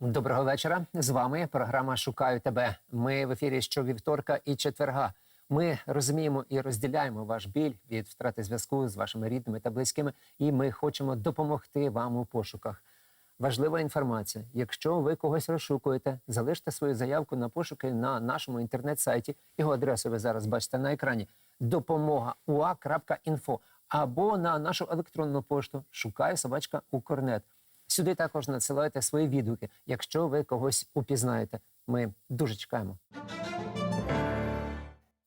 Доброго вечора. З вами програма Шукаю тебе. Ми в ефірі щовівторка і четверга. Ми розуміємо і розділяємо ваш біль від втрати зв'язку з вашими рідними та близькими, і ми хочемо допомогти вам у пошуках. Важлива інформація. Якщо ви когось розшукуєте, залиште свою заявку на пошуки на нашому інтернет-сайті. Його адресу ви зараз бачите на екрані. Допомога ua.info або на нашу електронну пошту шукаю собачка Укрнет. Сюди також надсилайте свої відгуки, якщо ви когось упізнаєте. Ми дуже чекаємо.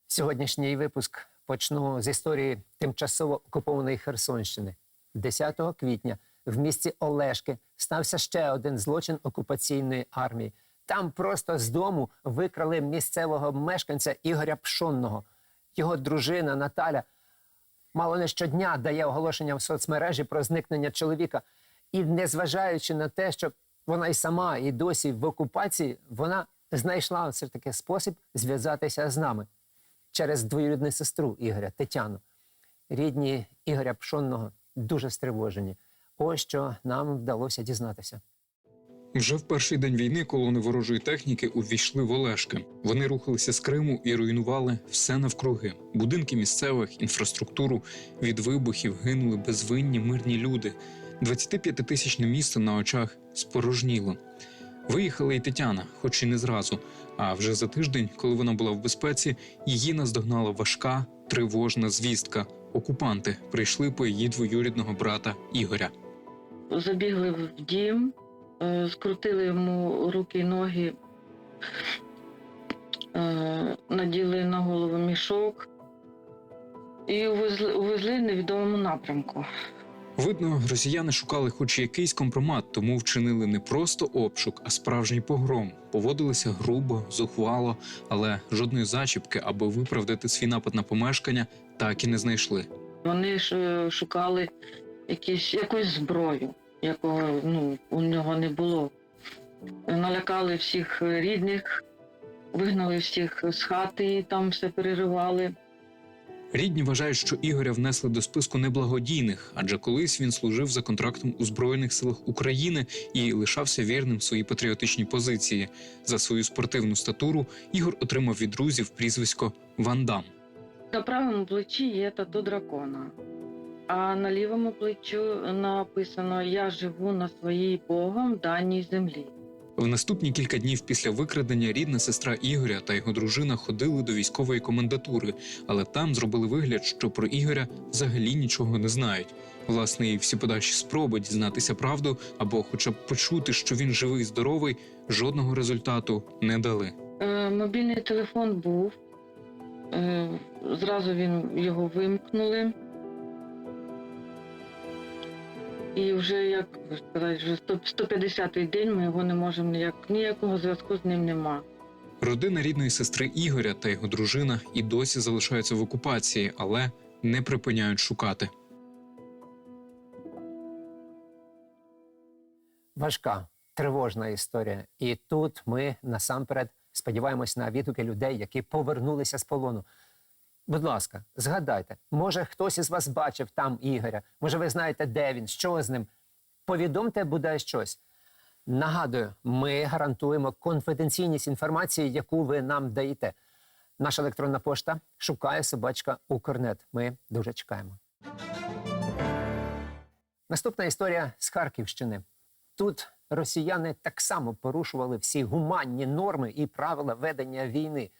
Сьогоднішній випуск почну з історії тимчасово окупованої Херсонщини. 10 квітня в місті Олешки стався ще один злочин окупаційної армії. Там просто з дому викрали місцевого мешканця Ігоря Пшонного. Його дружина Наталя мало не щодня дає оголошення в соцмережі про зникнення чоловіка. І незважаючи на те, що вона і сама, і досі в окупації, вона знайшла все ж таки спосіб зв'язатися з нами через двоюрідну сестру Ігоря Тетяну. Рідні Ігоря Пшонного дуже стривожені. Ось що нам вдалося дізнатися. Вже в перший день війни колони ворожої техніки увійшли в Олешки. Вони рухалися з Криму і руйнували все навкруги: будинки місцевих, інфраструктуру. Від вибухів гинули безвинні мирні люди. 25-тисячне місто на очах спорожніло. Виїхала і Тетяна, хоч і не зразу. А вже за тиждень, коли вона була в безпеці, її наздогнала важка, тривожна звістка. Окупанти прийшли по її двоюрідного брата Ігоря. забігли в дім, е, скрутили йому руки і ноги, е, наділи на голову мішок і увезли, увезли в невідомому напрямку. Видно, росіяни шукали хоч якийсь компромат, тому вчинили не просто обшук, а справжній погром. Поводилися грубо, зухвало, але жодної зачіпки, аби виправдати свій напад на помешкання, так і не знайшли. Вони ж е, шукали якісь, якусь зброю, якого ну, у нього не було. Налякали всіх рідних, вигнали всіх з хати, і там все переривали. Рідні вважають, що Ігоря внесли до списку неблагодійних, адже колись він служив за контрактом у Збройних силах України і лишався вірним своїй патріотичній позиції. За свою спортивну статуру Ігор отримав від друзів прізвисько Вандам. На правому плечі є тату дракона, а на лівому плечу написано Я живу на своїй Богом даній землі. В наступні кілька днів після викрадення рідна сестра Ігоря та його дружина ходили до військової комендатури, але там зробили вигляд, що про Ігоря взагалі нічого не знають. Власне, і всі подальші спроби дізнатися правду або, хоча б почути, що він живий, здоровий, жодного результату не дали. Е, мобільний телефон був. Е, зразу він його вимкнули. І вже, як сказати, вже 150-й день ми його не можемо ніяк, ніякого зв'язку з ним нема. Родина рідної сестри Ігоря та його дружина і досі залишаються в окупації, але не припиняють шукати. Важка, тривожна історія. І тут ми насамперед сподіваємось на відгуки людей, які повернулися з полону. Будь ласка, згадайте, може хтось із вас бачив там Ігоря, може ви знаєте, де він, що з ним. Повідомте бодай щось. Нагадую, ми гарантуємо конфіденційність інформації, яку ви нам даєте. Наша електронна пошта шукає собачка Укрнет. Ми дуже чекаємо. Наступна історія з Харківщини. Тут росіяни так само порушували всі гуманні норми і правила ведення війни,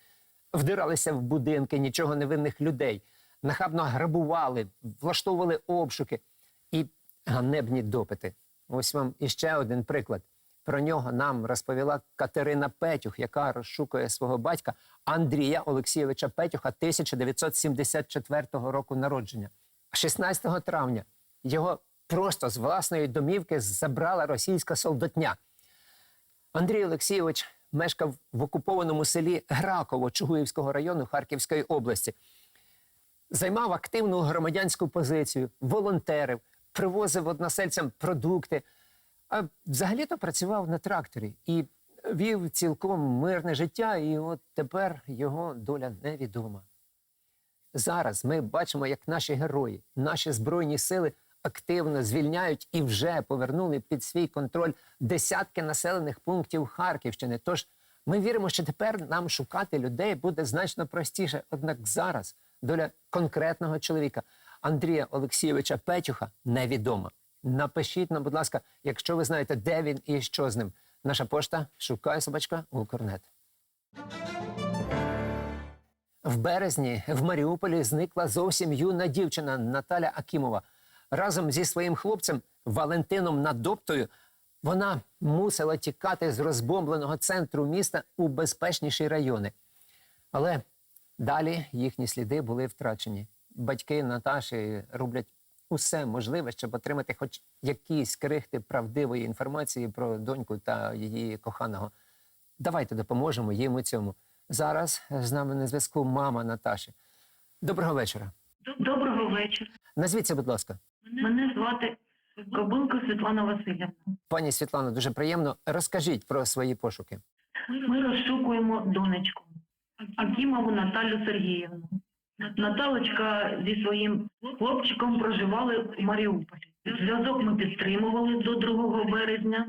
вдиралися в будинки нічого невинних людей, нахабно грабували, влаштовували обшуки і ганебні допити. Ось вам іще один приклад. Про нього нам розповіла Катерина Петюх, яка розшукує свого батька Андрія Олексійовича Петюха 1974 року народження. 16 травня його просто з власної домівки забрала російська солдатня. Андрій Олексійович мешкав в окупованому селі Граково Чугуївського району Харківської області. Займав активну громадянську позицію, волонтерив, привозив односельцям продукти, а взагалі-то працював на тракторі і вів цілком мирне життя, і от тепер його доля невідома. Зараз ми бачимо, як наші герої, наші збройні сили активно звільняють і вже повернули під свій контроль десятки населених пунктів Харківщини. Тож ми віримо, що тепер нам шукати людей буде значно простіше. Однак зараз доля конкретного чоловіка Андрія Олексійовича Петюха невідома. Напишіть нам, будь ласка, якщо ви знаєте, де він і що з ним. Наша пошта шукає собачка Укрнет. В березні в Маріуполі зникла зовсім юна дівчина Наталя Акімова. Разом зі своїм хлопцем Валентином Надоптою вона мусила тікати з розбомбленого центру міста у безпечніші райони. Але далі їхні сліди були втрачені. Батьки Наташі роблять усе можливе, щоб отримати хоч якісь крихти правдивої інформації про доньку та її коханого. Давайте допоможемо їм у цьому. Зараз з нами на зв'язку мама Наташі. Доброго вечора. Доброго вечора. Назвіться, будь ласка. Мене звати Кобилко Світлана Васильівна. Пані Світлано, дуже приємно. Розкажіть про свої пошуки. Ми розшукуємо донечку Акімову Наталю Сергіївну. Наталочка зі своїм хлопчиком проживали у Маріуполі. Зв'язок ми підтримували до 2 березня,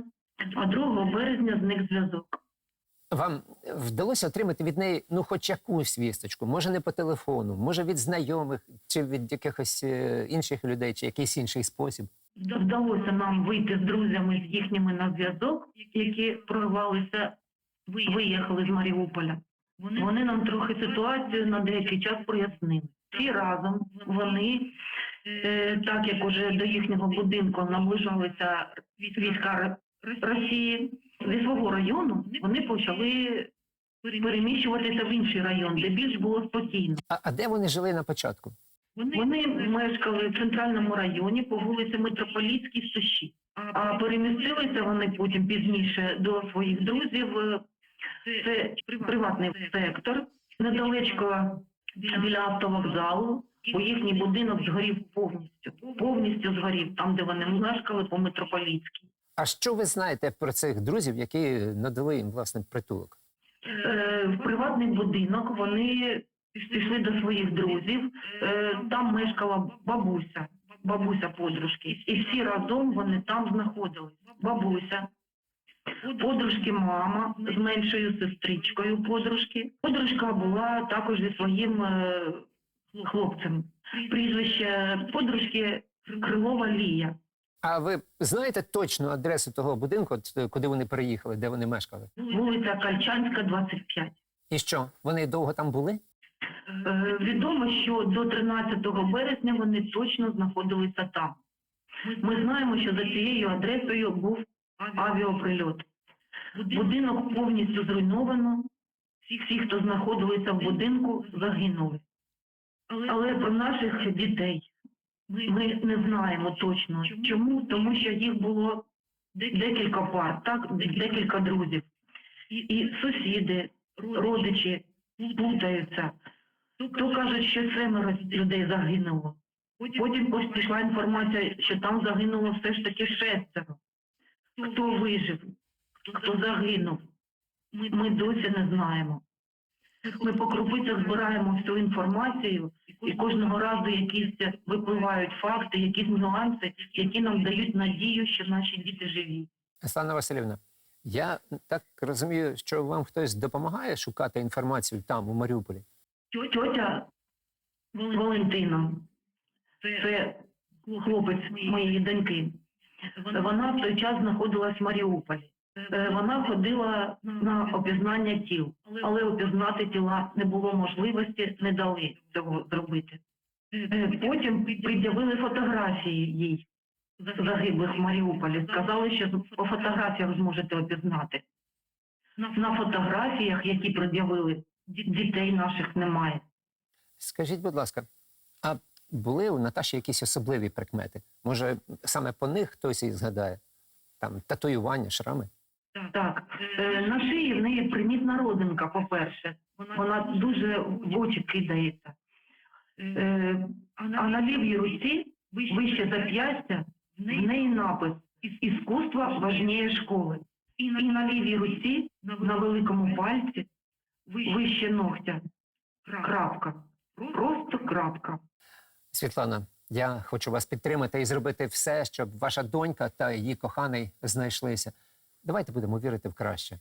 а 2 березня зник зв'язок. Вам вдалося отримати від неї ну, хоч якусь вісточку, може не по телефону, може від знайомих чи від якихось е, інших людей, чи якийсь інший спосіб. Вдалося нам вийти з друзями з їхніми на зв'язок, які прорвалися, виїхали з Маріуполя. Вони нам трохи ситуацію на деякий час прояснили. Всі разом вони, е, так як уже до їхнього будинку наближалися війська Росії, зі свого району вони почали переміщуватися в інший район, де більш було спокійно. А, а де вони жили на початку? Вони мешкали в центральному районі по вулиці Митрополітській, 106. А перемістилися вони потім пізніше до своїх друзів. Це приватний сектор, недалечко біля автовокзалу, бо їхній будинок згорів повністю. Повністю згорів, там, де вони мешкали по Митрополітській. А що ви знаєте про цих друзів, які надали їм власне притулок? Е, В приватний будинок вони пішли до своїх друзів. Е, Там мешкала бабуся, бабуся подружки. І всі разом вони там знаходились. Бабуся, подружки мама з меншою сестричкою подружки. Подружка була також зі своїм е, хлопцем. Прізвище подружки Крилова Лія. А ви знаєте точну адресу того будинку, е, куди вони переїхали, де вони мешкали? Вулиця Кальчанська, 25. І що? Вони довго там були? Е, Відомо, що до 13 березня вони точно знаходилися там. Ми знаємо, що за цією адресою був авіаприльот. Будинок повністю зруйновано. Всі, хто знаходилися в будинку, загинули. Але про наших дітей ми не знаємо точно. Чому? Тому що їх було декілька пар, так, декілька друзів. І сусіди, родичі плутаються. То кажуть, що семеро людей загинуло. Потім пішла інформація, що там загинуло все ж таки шестеро. Хто вижив, хто загинув, ми досі не знаємо. Ми по крупицях збираємо всю інформацію, і кожного разу якісь випливають факти, якісь нюанси, які нам дають надію, що наші діти живі. Світлана Васильівна, я так розумію, що вам хтось допомагає шукати інформацію там, у Маріуполі. Тьотя Валентина, це хлопець моєї доньки. Вона в той час знаходилась в Маріуполі. Е, Вона ходила на опізнання тіл, але опізнати тіла не було можливості, не дали цього зробити. Е, Потім пред'явили фотографії їй загиблих в Маріуполі. Сказали, що по фотографіях зможете опізнати. На фотографіях, які пред'явили, дітей наших немає. Скажіть, будь ласка, а були у Наташі якісь особливі прикмети? Може, саме по них хтось і згадає? Там татуювання, шрами? Так, е, на шиї в неї примітна родинка, по-перше. Вона дуже в очі кидається. Е, А на лівій руці, вище зап'ястя, в неї напис «Іскусство важніє школи». І на лівій руці, на великому пальці, вище ногтя, крапка. Просто крапка. Світлана, Я хочу вас підтримати і зробити все, щоб ваша донька та її коханий знайшлися. Давайте будемо вірити в краще.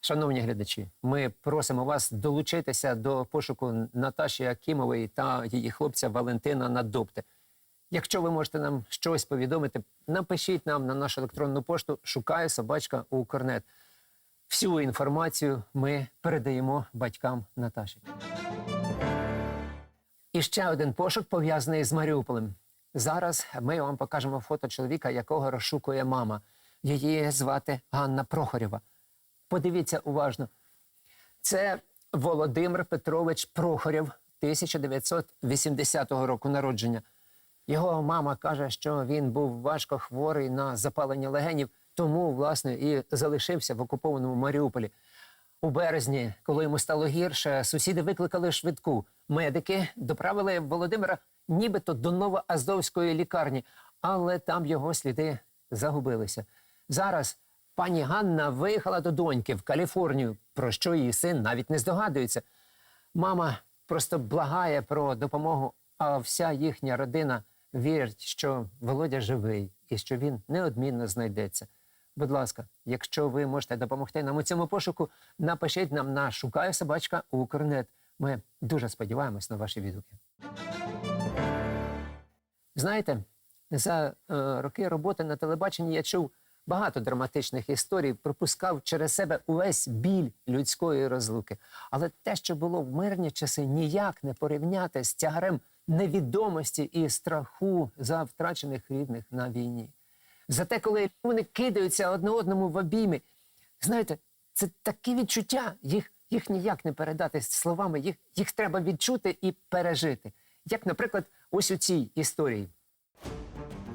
Шановні глядачі, ми просимо вас долучитися до пошуку Наташі Акімової та її хлопця Валентина Надопти. Якщо ви можете нам щось повідомити, напишіть нам на нашу електронну пошту шукає собачка Укрнет. Всю інформацію ми передаємо батькам Наташі. І ще один пошук пов'язаний з Маріуполем. Зараз ми вам покажемо фото чоловіка, якого розшукує мама. Її звати Ганна Прохорєва. Подивіться уважно. Це Володимир Петрович Прохорєв 1980 року народження. Його мама каже, що він був важко хворий на запалення легенів, тому, власне, і залишився в окупованому Маріуполі. У березні, коли йому стало гірше, сусіди викликали швидку. Медики доправили Володимира нібито до Новоазовської лікарні, але там його сліди загубилися. Зараз пані Ганна виїхала до доньки в Каліфорнію, про що її син навіть не здогадується. Мама просто благає про допомогу, а вся їхня родина вірить, що Володя живий і що він неодмінно знайдеться. Будь ласка, якщо ви можете допомогти нам у цьому пошуку, напишіть нам на шукаю собачка Укрнет. Ми дуже сподіваємось на ваші відгуки. Знаєте, за е, роки роботи на телебаченні я чув багато драматичних історій, пропускав через себе увесь біль людської розлуки. Але те, що було в мирні часи, ніяк не порівняти з тягарем невідомості і страху за втрачених рідних на війні. Зате, коли вони кидаються одне одному в обійми, знаєте, це такі відчуття, їх, їх ніяк не передати словами, їх, їх треба відчути і пережити. Як, наприклад, ось у цій історії.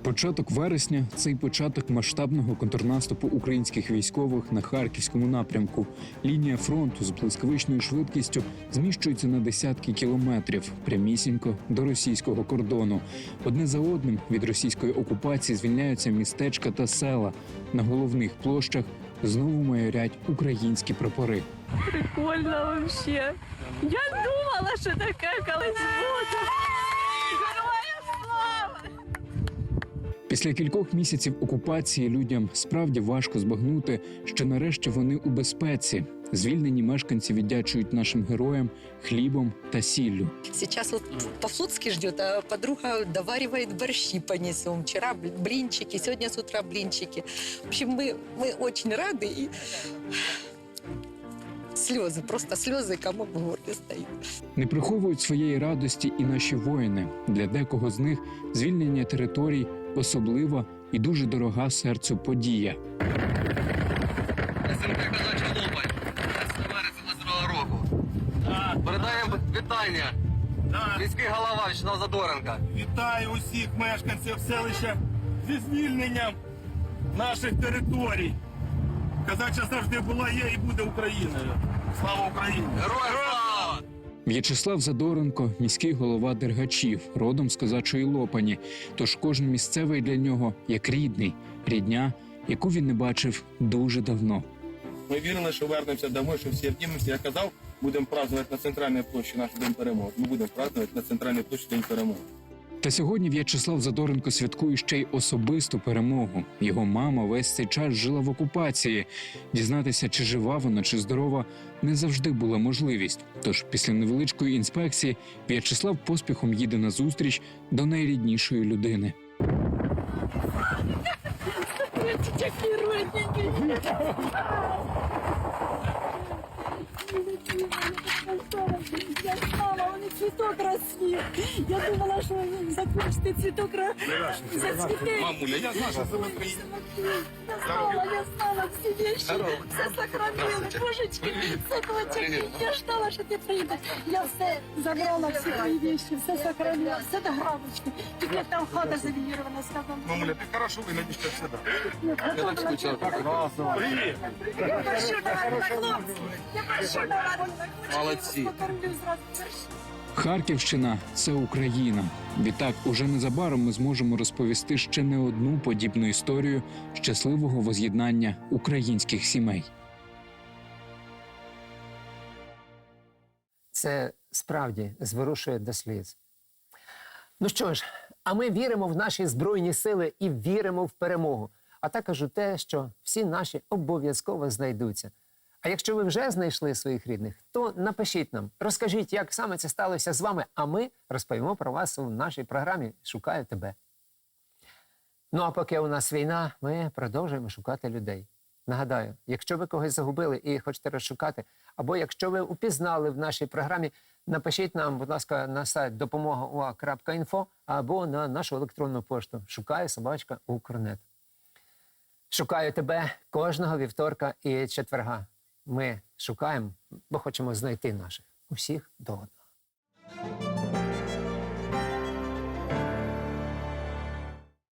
Початок вересня це початок масштабного контрнаступу українських військових на харківському напрямку. Лінія фронту з блискавичною швидкістю зміщується на десятки кілометрів прямісінько до російського кордону. Одне за одним від російської окупації звільняються містечка та села. На головних площах знову майорять українські прапори. Прикольно вообще. Я думала, що таке колись буде. Після кількох місяців окупації людям справді важко збагнути, що нарешті вони у безпеці. Звільнені мешканці віддячують нашим героям хлібом та сіллю. Сейчас вот по-флотски ждет, а подруга доваривает борщи понесем. Вчера бл- блинчики, сегодня с утра блинчики. В общем, мы, мы очень рады и слезы, просто слезы комок в горле стоит. Не приховують своєї радості і наші воїни. Для декого з них звільнення територій особлива і дуже дорога серцю подія. СНК Казача Лопань, 10 вересня року. Передаємо вітання. Міський голова Вячеслав Задоренко. Вітаю усіх мешканців селища зі звільненням наших територій. Казача завжди була, є і буде Україною. Слава Україні! Героям слава! В'ячеслав Задоренко, міський голова Дергачів, родом з козачої Лопані. Тож кожен місцевий для нього як рідний, рідня, яку він не бачив дуже давно. Ми вірили, що вернемося домой, що всі обнімемося. Я казав, будемо празднувати на центральній площі наш день перемоги. Ми будемо празднувати на центральній площі День перемоги. Та сьогодні В'ячеслав Задоренко святкує ще й особисту перемогу. Його мама весь цей час жила в окупації. Дізнатися, чи жива вона, чи здорова, не завжди була можливість. Тож після невеличкої інспекції В'ячеслав поспіхом їде на зустріч до найріднішої людини. Вони цвіток розцвів. Я думала, що закончити цвіток зацвіте. Мамуля, я знаю, що це ви Я знала, я знала всі вещи. Все сохранила, божечки, садочок. Я ждала, що ти прийдеш. Я все забрала, всі твої вещи, все сохранила, все до грамочки. Тепер там хата завінірована, сказала. Мамуля, ти хорошо винадіш всегда. Я так скучила. Привіт! Я прошу давати на хлопців. Я на хлопців. Молодці. Покормлю зразу. Харківщина це Україна. Відтак, уже незабаром ми зможемо розповісти ще не одну подібну історію щасливого воз'єднання українських сімей. Це справді зворушує до сліз. Ну що ж, А ми віримо в наші збройні сили і віримо в перемогу. А також у те, що всі наші обов'язково знайдуться. А якщо ви вже знайшли своїх рідних, то напишіть нам, розкажіть, як саме це сталося з вами, а ми розповімо про вас у нашій програмі Шукаю тебе. Ну а поки у нас війна, ми продовжуємо шукати людей. Нагадаю, якщо ви когось загубили і хочете розшукати, або якщо ви упізнали в нашій програмі, напишіть нам, будь ласка, на сайт допомога.ua.info або на нашу електронну пошту шукаю собачка Укрнет. Шукаю тебе кожного вівторка і четверга. Ми шукаємо, бо хочемо знайти наших усіх до одного.